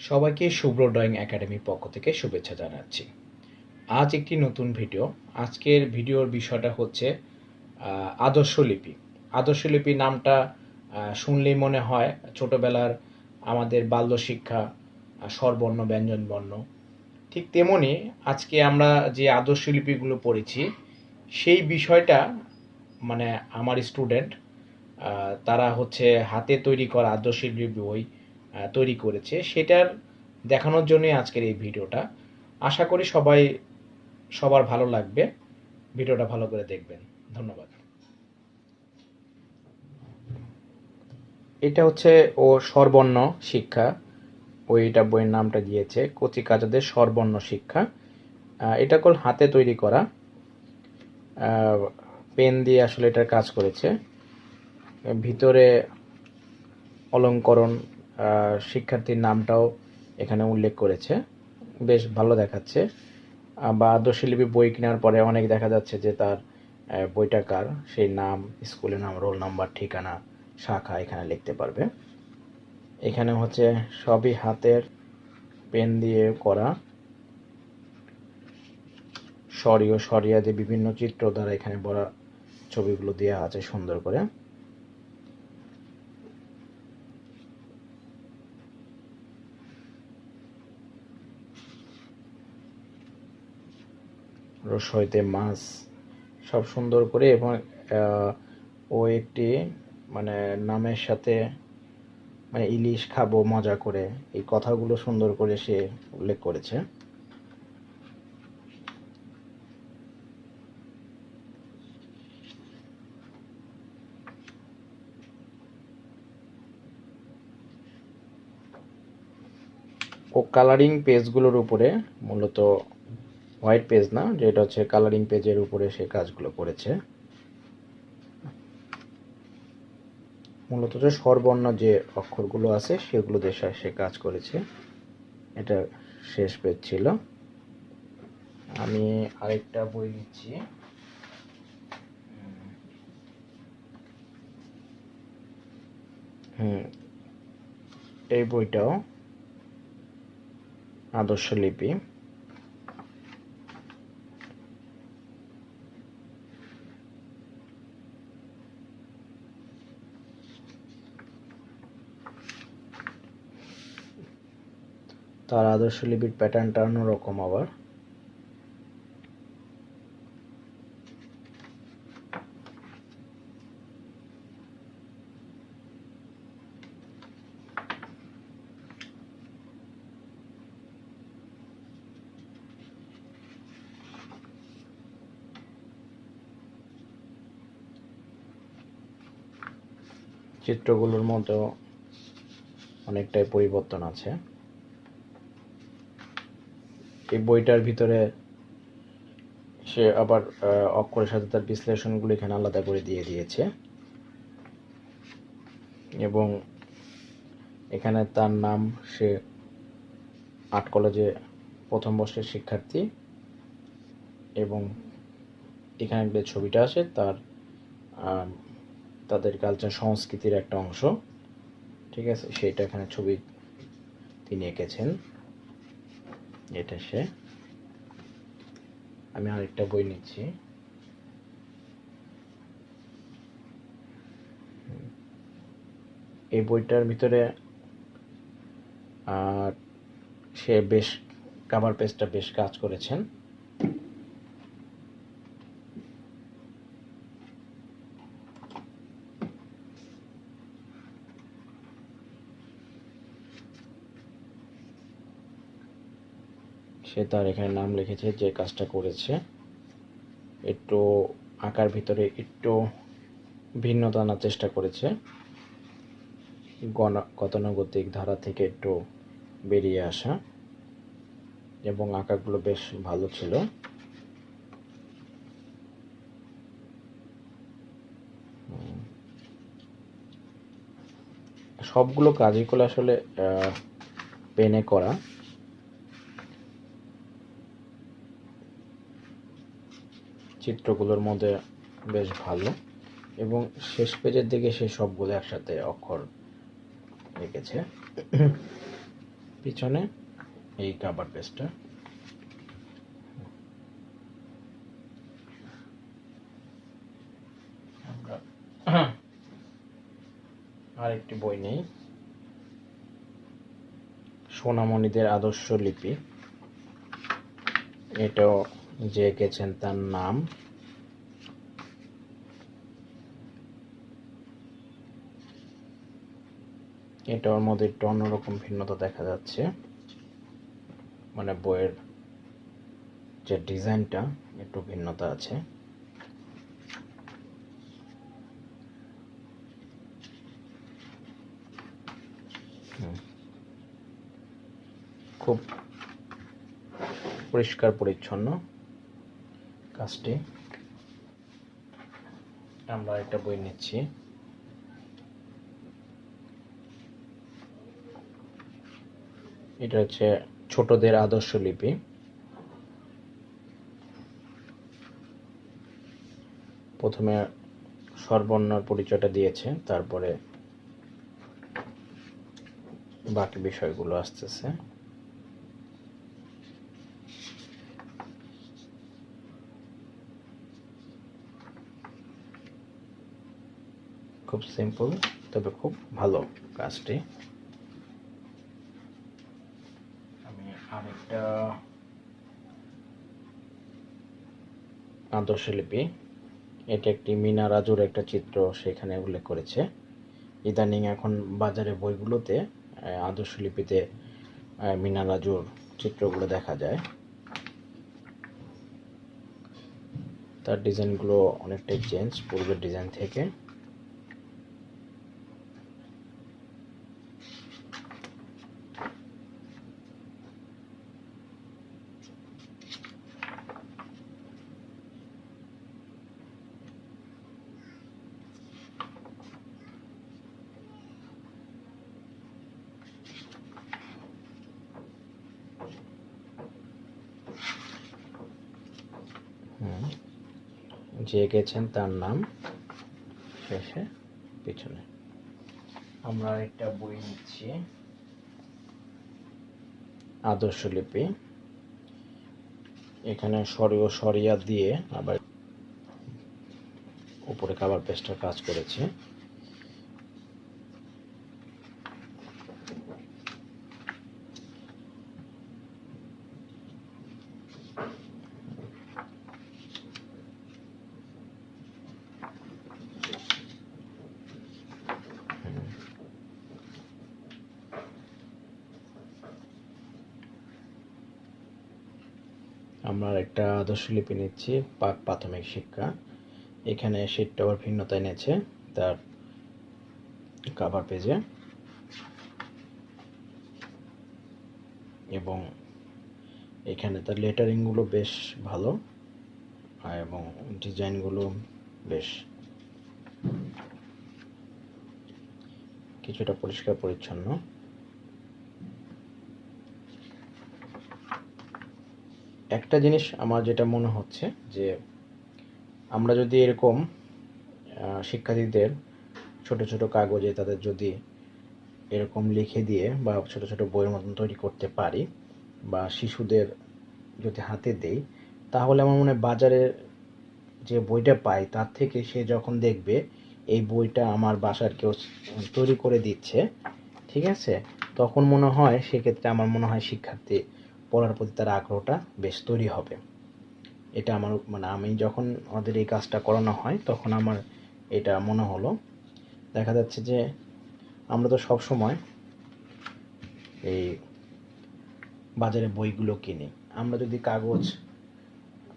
সবাইকে শুভ্র ড্রয়িং একাডেমির পক্ষ থেকে শুভেচ্ছা জানাচ্ছি। আজ একটি নতুন ভিডিও। আজকের ভিডিওর বিষয়টা হচ্ছে আহ, আদর্শ লিপি। আদর্শ লিপি নামটা শুনলেই মনে হয় ছোটবেলার আমাদের বাল্য শিক্ষা স্বরবর্ণ ব্যঞ্জন বর্ণ ঠিক তেমনি আজকে আমরা যে আদর্শ লিপিগুলো পড়েছি সেই বিষয়টা মানে আমার স্টুডেন্ট তারা হচ্ছে হাতে তৈরি করা আদর্শ লিপি বই তৈরি করেছে, সেটার দেখানোর জন্যই আজকের এই ভিডিওটা। আশা করি সবাই, সবার ভালো লাগবে। ভিডিওটা ভালো করে দেখবেন। ধন্যবাদ। এটা হচ্ছে ও স্বরবর্ণ শিক্ষা। ওইটা বইয়ের নামটা দিয়েছে, কচি কাজাদের স্বরবর্ণ শিক্ষা। এটা কল হাতে তৈরি করা। পেন দিয়ে আসলে এটার কাজ করেছে। ভিতরে অলঙ্করণ শিক্ষার্থীর নামটাও এখানে উল্লেখ করেছে। বেশ ভালো দেখাচ্ছে। বা আদর্শলিপি বই কেনার পরে অনেক দেখা যাচ্ছে যে তার বইটা কার? সেই নাম, স্কুলের নাম, রোল নাম্বার, ঠিকানা, শাখা এখানে লিখতে পারবে। এখানে হচ্ছে সবই হাতের পেন দিয়ে করা। সরিয় সরিয়া দিয়ে বিভিন্ন চিত্র দ্বারা এখানে বড় ছবিগুলো দেওয়া আছে সুন্দর করে। রসইতে মাছ সব সুন্দর করে এবং ও একটি মানে নামের সাথে মানে ইলিশ খাব, মজা করে এই কথাগুলো সুন্দর করে সে উল্লেখ করেছে। ও কালারিং পেজগুলোর উপরে মূলত হোয়াইট পেজ না যেটা হচ্ছে কালারিং পেজের উপরে সে কাজগুলো করেছে। মূলত যে স্বরবর্ণ যে অক্ষরগুলো আছে, সেগুলো সে- সে কাজ করেছে। এটা শেষ পেজ ছিল। আমি আরেকটা বই নিচ্ছি। হুম, এই বইটাও আদর্শ লিপি। তার আদর্শ লিপির প্যাটার্নটা অন্যরকম আবার। চিত্রগুলোর মধ্যেও অনেকটাই পরিবর্তন আছে। এই বইটার ভিতরে সে আবার অক্ষরের সাথে তার বিশ্লেষণগুলো এখানে আলাদা করে দিয়ে দিয়েছে। এবং এখানে তার নাম, সে আর্ট কলেজে প্রথম বর্ষের শিক্ষার্থী এবং এখানে যে ছবিটা আছে, তার তাদের কালচার সংস্কৃতির একটা অংশ। ঠিক আছে? সেইটা এখানে ছবি তিনি এঁকেছেন। এটা সে। আমি আরেকটা বই নিচ্ছি। এই বইটার ভিতরে আহ, সে বেশ কাভার পেজটা বেশ কাজ করেছেন। সে তার এখানে নাম লিখেছে যে কাজটা করেছে। একটু আঁকার ভিতরে একটু ভিন্নতা আনার চেষ্টা করেছে। গণ- গতানুগতিক ধারা থেকে একটু বেরিয়ে আসা এবং আঁকাগুলো বেশ ভালো ছিল। সবগুলো কাজগুলো আসলে পেনে করা। চিত্রগুলোর মধ্যে বেশ ভালো এবং শেষ পেজের দিকে সে সবগুলো একসাথে অক্ষর রেখেছে পিছনে এই কাবার পেজটা আরেকটি বই নেই। সোনামণিদের আদর্শ লিপি। এটাও যে এঁকেছেন তার নাম? এটার মধ্যে একটু অন্যরকম ভিন্নতা দেখা যাচ্ছে। মানে বইয়ের যে ডিজাইনটা, একটু ভিন্নতা আছে। খুব পরিষ্কার পরিচ্ছন্ন। কাজটি। আমরা একটা বই নিচ্ছি। এটা হচ্ছে ছোটদের আদর্শ লিপি। প্রথমে স্বরবর্ণর পরিচয়টা দিয়েছে, তারপরে বাকি বিষয়গুলো আসতেছে। খুব সিম্পল তবে খুব ভালো কাজটি। আমি আরেকটা আদর্শ লিপি। এটা একটি মিনা রাজুর একটা চিত্র সেখানে উল্লেখ করেছে। ইদানিং এখন বাজারে বইগুলোতে আহ, আদর্শ লিপিতে মিনা রাজুর চিত্রগুলো দেখা যায়। তার ডিজাইনগুলো অনেকটাই চেঞ্জ পূর্বের ডিজাইন থেকে হুম। যে গেছেন তার নাম শেষে পিছনে। আমরা একটা বই নিচ্ছি। আদর্শ লিপি। এখানে সরিয় সরিয়া দিয়ে আবার উপরে কাবার পেস্টার কাজ করেছে। আমরা একটা আদর্শ লিপি নিচ্ছি পাক প্রাথমিক শিক্ষা। এখানে শীটটা আবার ভিন্নতা এনেছে তার কাভার পেজে এবং এখানে তার লেটারিংগুলো বেশ ভালো এবং ডিজাইনগুলো বেশ। কিছুটা পরিষ্কার পরিচ্ছন্ন। একটা জিনিস আমার যেটা মনে হচ্ছে যে আমরা যদি এরকম শিক্ষার্থীদের ছোট ছোট কাগজে তাদের যদি এরকম লিখে দিয়ে বা ছোট ছোট বইয়ের মতন তৈরি করতে পারি বা শিশুদের যদি হাতে দেই, তাহলে আমার মনে হয় বাজারের যে বইটা পাই তার থেকে সে যখন দেখবে এই বইটা আমার বাসার কেউ তৈরি করে দিচ্ছে, ঠিক আছে? তখন মনে হয় সেক্ষেত্রে আমার মনে হয় শিক্ষার্থী পড়ার প্রতি তার আগ্রহটা বেশ তৈরি হবে। এটা আমার মানে আমি যখন ওদের এই কাজটা করানো হয়, তখন আমার এটা মনে হলো। দেখা যাচ্ছে যে আমরা তো সব সময় এই বাজারে বইগুলো কিনি। আমরা যদি কাগজ,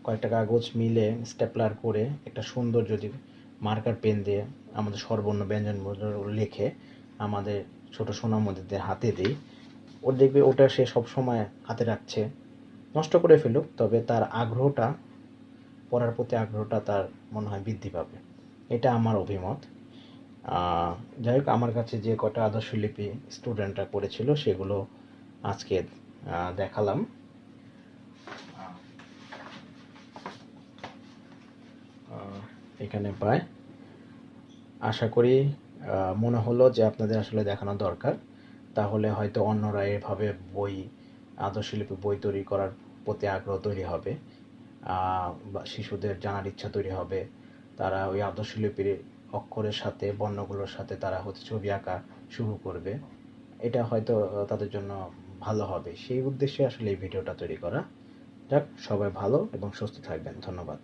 কয়েকটা কাগজ মিলে স্টেপলার করে একটা সুন্দর যদি মার্কার পেন দিয়ে আমাদের সর্বর্ণ ব্যঞ্জন লিখে আমাদের ছোট সোনামণিদের হাতে দিই ওর দেখবে ওটা সে সবসময় হাতে রাখছে। নষ্ট করে ফেলুক, তবে তার আগ্রহটা, পড়ার প্রতি আগ্রহটা তার মনে হয় বৃদ্ধি পাবে। এটা আমার অভিমত। যাই হোক, আমার কাছে যে কটা আদর্শ লিপি স্টুডেন্টরা করেছিল সেগুলো আজকে দেখালাম। এখানে পায় আশা করি মনে হলো যে আপনাদের আসলে দেখানো দরকার। তাহলে হয়তো অন্যরা এভাবে বই, আদর্শলিপি বই তৈরি করার প্রতি আগ্রহ তৈরি হবে। বা শিশুদের জানার ইচ্ছা তৈরি হবে। তারা ওই আদর্শলিপির অক্ষরের সাথে, বর্ণগুলোর সাথে তারা হচ্ছে ছবি আঁকা শুরু করবে। এটা হয়তো তাদের জন্য ভালো হবে। সেই উদ্দেশ্যে আসলে এই ভিডিওটা তৈরি করা। যাক, সবাই ভালো এবং সুস্থ থাকবেন। ধন্যবাদ।